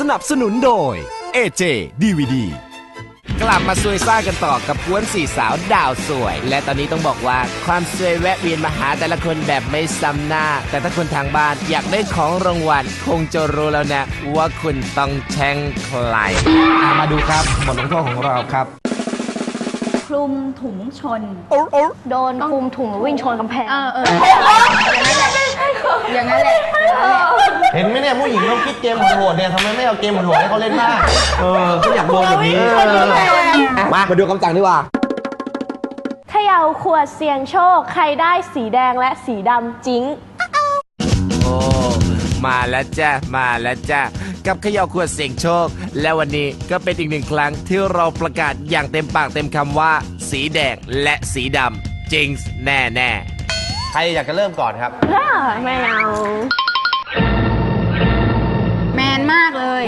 สนับสนุนโดย AJ DVD กลับมาซวยซ่ากันต่อกับกวนสี่สาวดาวสวย และตอนนี้ต้องบอกว่าความสวยแวะเวียนมาหาแต่ละคนแบบไม่ซ้ำหน้า แต่ถ้าคนทางบ้านอยากได้ของรางวัลคงจะรู้แล้วนะ ว่าคุณต้องแช่งใคร อะมาดูครับบทลงโทษของเราครับ คลุมถุงชน โดนคุมถุงวิ่งชนกำแพง เออเอออย่างนั้นแหละ เห็นไหมเนี่ยผู้หญิงต้องคิดเกมโหดๆเนี่ยทำไมไม่เอาเกมโหดๆให้เขาเล่นบ้างเออเขาอยากโดนแบบนี้มามาดูคำสั่งดีกว่าเขย่าขวดเสี่ยงโชค ใครได้สีแดงและสีดำจิงโอ้ มาแล้วจ้ะมาแล้วจ้ะกับเขย่าขวดเสียงโชค และวันนี้ก็เป็นอีกหนึ่งครั้งที่เราประกาศอย่างเต็มปากเต็มคำว่า สีแดงและสีดำจริงแน่แน่ใครอยากจะเริ่มก่อนครับไม่เอาแมนมากเลย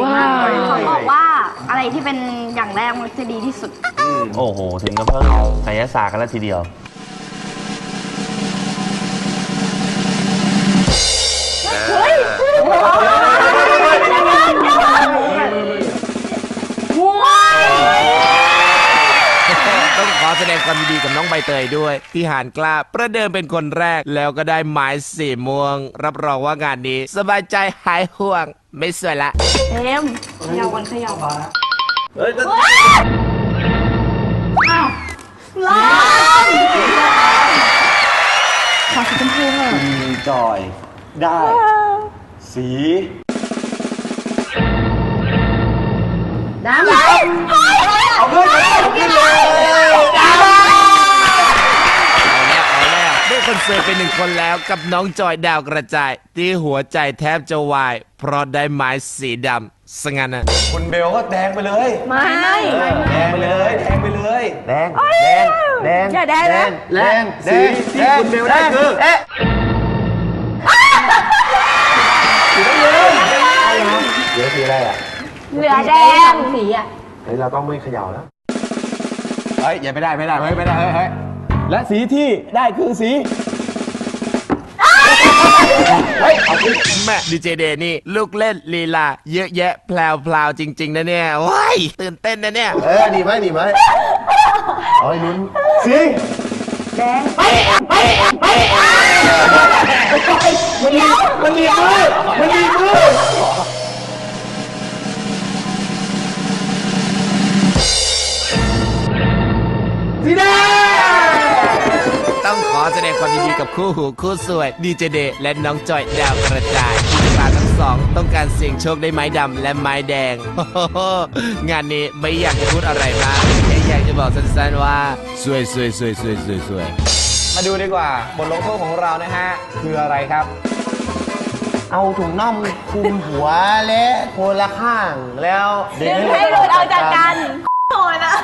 เขาบอกว่าอะไรที่เป็นอย่างแรกมันจะดีที่สุด โอ้โห ถึงกับเพิ่งไสยศาสตร์กันแล้วทีเดียว ต้องขอแสดงความยินดีกับน้องใบเตยด้วย ที่หานกล้าประเดิมเป็นคนแรกแล้วก็ได้ไม้สีม่วง รับรองว่างานนี้ สบายใจหายห่วง ไม่สวยละ เอ็มเขย่าวันเขย่าเฮ้ยขอสีชมพูเถอะจอย ได้ สีดำเอาขึ้นเอาขึ้นเลยเอาแล้วเอาแล้วได้คนเสิร์ฟเป็นหนึ่งคนแล้วกับน้องจอยดาวกระจาย ที่หัวใจแทบจะวาย เพราะได้ไม้สีดำสงั้นนะคุณเบลก็แดงไปเลย ไม่เออแดงไปเลยแดงไปเลยแดงแดงแดงอย่าแดงนะแดงสีที่คุณเบลได้คือ เอ๊ะสีน้ำเงินเหลือสีอะไรอะเหลือแดงสีอะเฮ้ยเราต้องไม่เขย่าแล้วเฮ้ยอย่าไปได้ไม่ได้เฮ้ยไม่ได้เฮ้ยเฮ้ยและสีที่ได้คือสีแม่ดีเจเดนี่ลูกเล่นลีลาเยอะแยะแพลวๆจริง ๆ นะเนี่ยว้ายตื่นเต้นนะเนี่ย เออดีไหมดีไหมเอาให้ลุ้นสีแดง มันมีมือมันมีมือสีแดงต้องขอแสดงความยินดีกับคู่หูคู่สวยดีเจเดและน้องจอยดาวกระจายที่ปลาทั้งสองต้องการเสี่ยงโชคได้ไม้ดำและไม้แดงโอ้โหงานนี้ไม่อยากจะพูดอะไรมากแค่อยากจะบอกสั้นๆว่าสวยสวยสวยสวยสวยสวย มาดูดีกว่าบทลงโทษของเรานะฮะ คืออะไรครับ เอาถุงน่องคลุมหัวและคนละข้างแล้วดึงให้หลุดออกจากกันโหดอะ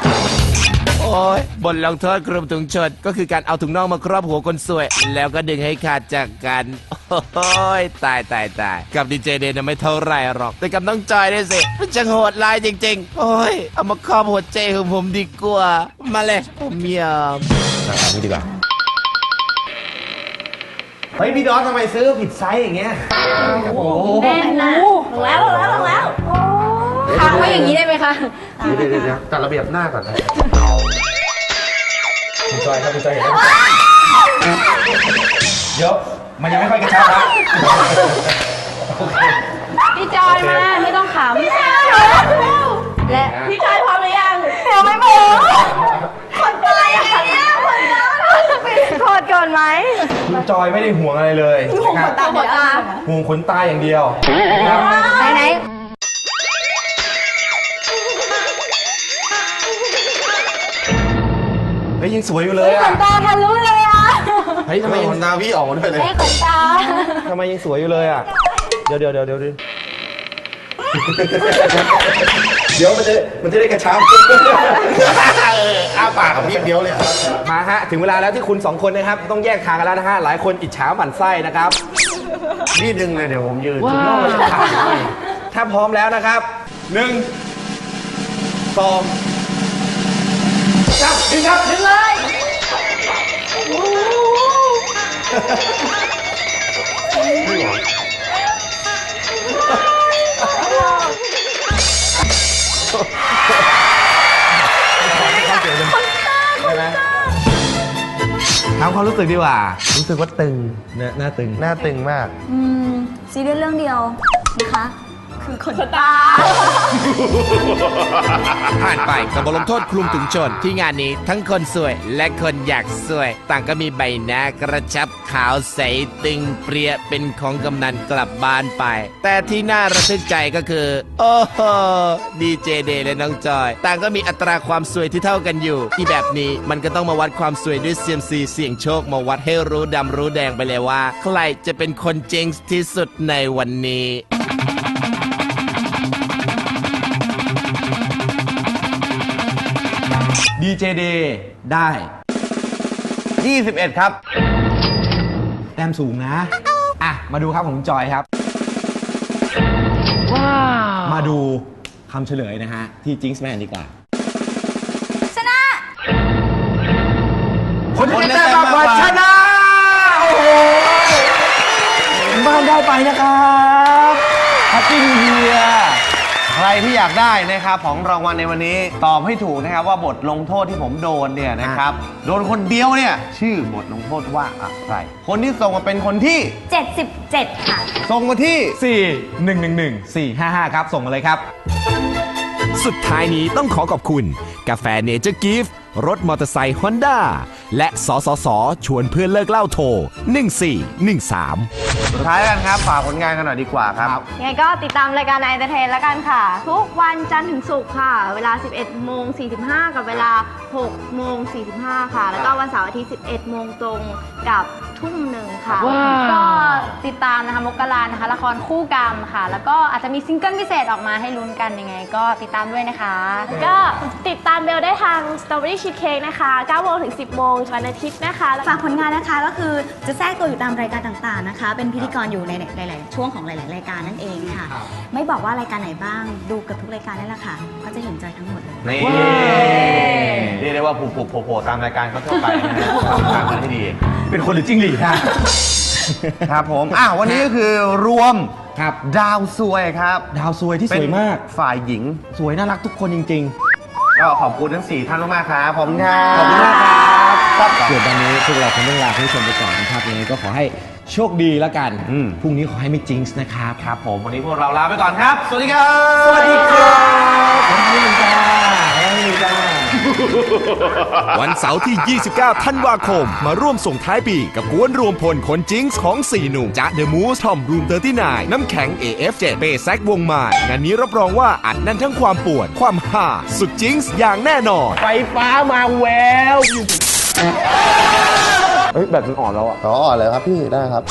โอ้ยบทลงโทษกลุ่มถุงชนก็คือการเอาถุงน่องมาครอบหัวคนสวย แล้วก็ดึงให้ขาดจากกัน โอ้ยตายตายตายกับดีเจเดนนะไม่เท่าไหรหรอก แต่กับน้องจอยได้สิมันจะโหดร้ายจริง ๆ โอ้ย เอามาครอบหัวใจของผมดีกว่า มาเลยผมยอมทำนี้ดีกว่า เฮ้ยพี่ดอนทำไมซื้อผิดไซส์อย่างเงี้ย โอ้โหแน่นนะลงแล้วลงแล้วลงแล้วค้างไว้อย่างนี้ได้ไหมคะเดี๋ยวเดี๋ยวเดี๋ยวจัดระเบียบหน้าก่อนนะคุณจอยครับคุณจอยเห็นไหมเดี๋ยวมันยังไม่ค่อยกระชับนะพี่จอยมาไม่ต้องขำและพี่จอยพร้อมหรือยังยังไม่พร้อมคนตายอย่างนี้คนโทษก่อนไหม คุณ จอยไม่ได้ห่วงอะไรเลยนะครับตาหมดตาห่วงขนตาอย่างเดียวนะครับไหนไหนเฮ้ยยังสวยอยู่เลยขอะนตาทะลุเลยอะเฮ้ยทำไมขนตาพี่ออกมาด้วยเลย ไอ้ขนตาทำไมยังสวยอยู่เลยอะเดี๋ยวเดี๋ยวเดี๋ยวเดี๋ยวเดี๋ยวเดี๋ยวมันจะมันจะได้กระชับอ้าปากกับพี่เดียวเลยมาฮะ ถึงเวลาแล้วที่คุณสองคนนะครับ ต้องแยกทางกันแล้วนะฮะ หลายคนอิจฉาหมั่นไส้นะครับ พี่ดึงเลยเดี๋ยวผมยืนถึงนอกจะขาดถ้าพร้อมแล้วนะครับหนึ่งสองสามดึงครับดึงเลย ถามความรู้สึกดีกว่า รู้สึกว่าตึงหน้าหน้าตึง หน้าตึงมาก อืมซีรีส์เรื่องเดียวนะคะ คือขนตา ผ่านไปกับบทลงโทษคลุมถุงชน ที่งานนี้ทั้งคนสวยและคนอยากสวย ต่างก็มีใบหน้ากระชับขาวใสตึงเปรียเป็นของกำนันกลับบ้านไป แต่ที่น่าระทึกใจก็คือ โอ้โหดีเจเดและน้องจอย ต่างก็มีอัตราความสวยที่เท่ากันอยู่ ที่แบบนี้มันก็ต้องมาวัดความสวยด้วยเซียมซีเสี่ยงโชคมาวัดให้รู้ดำรู้แดงไปเลยว่า ใครจะเป็นคนเจ๋งที่สุดในวันนี้ เจเดได้ 21 ครับ แต้มสูงนะ อะ มาดูครับของจอยครับ มาดูคำเฉลยนะฮะ ที่จิงส์แมนดีกว่า ชนะ คนที่ได้แต้มมากกว่าชนะ โอ้โหบ้านได้ไปนะครับแฮป ที่อยากได้นะครับของรางวัลในวันนี้ตอบให้ถูกนะครับว่าบทลงโทษที่ผมโดนเนี่ยนะครับโดนคนเดียวเนี่ยชื่อบทลงโทษว่าอะไรคนที่ส่งมาเป็นคนที่ 77 ค่ะ ส่งมาที่ 4 1 1 1 4 5 5 ครับ ส่งมาเลยครับ สุดท้ายนี้ต้องขอขอบคุณ กาแฟเนเจอร์กิฟต์ รถมอเตอร์ไซค์ฮอนด้าและสสส ชวนเพื่อนเลิกเล่าโทร 1413 สุดท้ายแล้วกันครับฝากผลงานกันหน่อยดีกว่าครับยังไงก็ติดตามรายการ i อ t e r t a i n แล้วกันค่ะ ทุกวันจันทร์ถึงศุกร์ค่ะ เวลา 11โมง45 กับเวลา 6โมง45 ค่ะ แล้วก็วันเสาร์อาทิตย์ 11 โมงตรงกับทุ่มหนึ่งค่ะก็ติดตามนะคะมกรานะคะ ละครคู่กรรมค่ะ แล้วก็อาจจะมีซิงเกิลพิเศษออกมาให้ลุ้นกันยังไง ก็ติดตามด้วยนะคะ ก็ติดตามเบลได้ทาง Strawberry Cheesecake นะคะ9โมงถึง 10 โมงวันอาทิตย์นะคะฝากผลงานนะคะก็คือจะแทรกตัวอยู่ตามรายการต่างๆนะคะ เป็นพิธีกรอยู่ในหลายๆช่วงของหลาย ๆ รายการนั่นเองค่ะไม่บอกว่ารายการไหนบ้างดูเกับทุกรายการนั่นแหละค่ะ ก็จะเห็นจอยทั้งหมดเลย นี่ เรียกได้ว่าผูกผูกโผล่ๆตามรายการเขาทั่วไปนะฮะทำงานกันให้ดี เป็นคนหรือจิ้งหรีดฮะ ครับผมอะวันนี้ก็คือรวมครับ ดาวซวยครับดาวสวยที่สวยมาก เป็นฝ่ายหญิง สวยน่ารักทุกคนจริง ก็ขอบคุณทั้ง4ท่านมากๆครับผมครับๆขอบคุณมากครับเกิดวันนี้พวกเราคงต้องลาคุณผู้ชมไปก่อนนะครับยังไงก็ขอให้โชคดีแล้วกันอืม พรุ่งนี้ขอให้ไม่จิงส์นะครับ ครับผมวันนี้พวกเราลาไปก่อนครับ สวัสดีครับ สวัสดีครับผมนี่จ้านี่จ้า วันเสาร์ที่ 29 ธันวาคม มาร่วมส่งท้ายปีกับกวนรวมพลคนจิงส์ของ 4 หนุ่มจ๊ะเดอะมูสทอมรูม39น้ำแข็ง AF7 เปแซกวงมายงานนี้รับรองว่าอัดแน่นทั้งความป่วนความห่าสุดจิงส์อย่างแน่นอน ไฟฟ้ามาแววเฮ้ยแบบมันอ่อนแล้วอะอ๋อเลยครับพี่ได้ครับ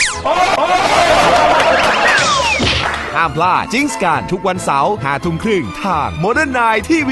ห้ามพลาดจิงส์กันทุกวันเสาร์5ทุ่มครึ่งทาง Modern Night TV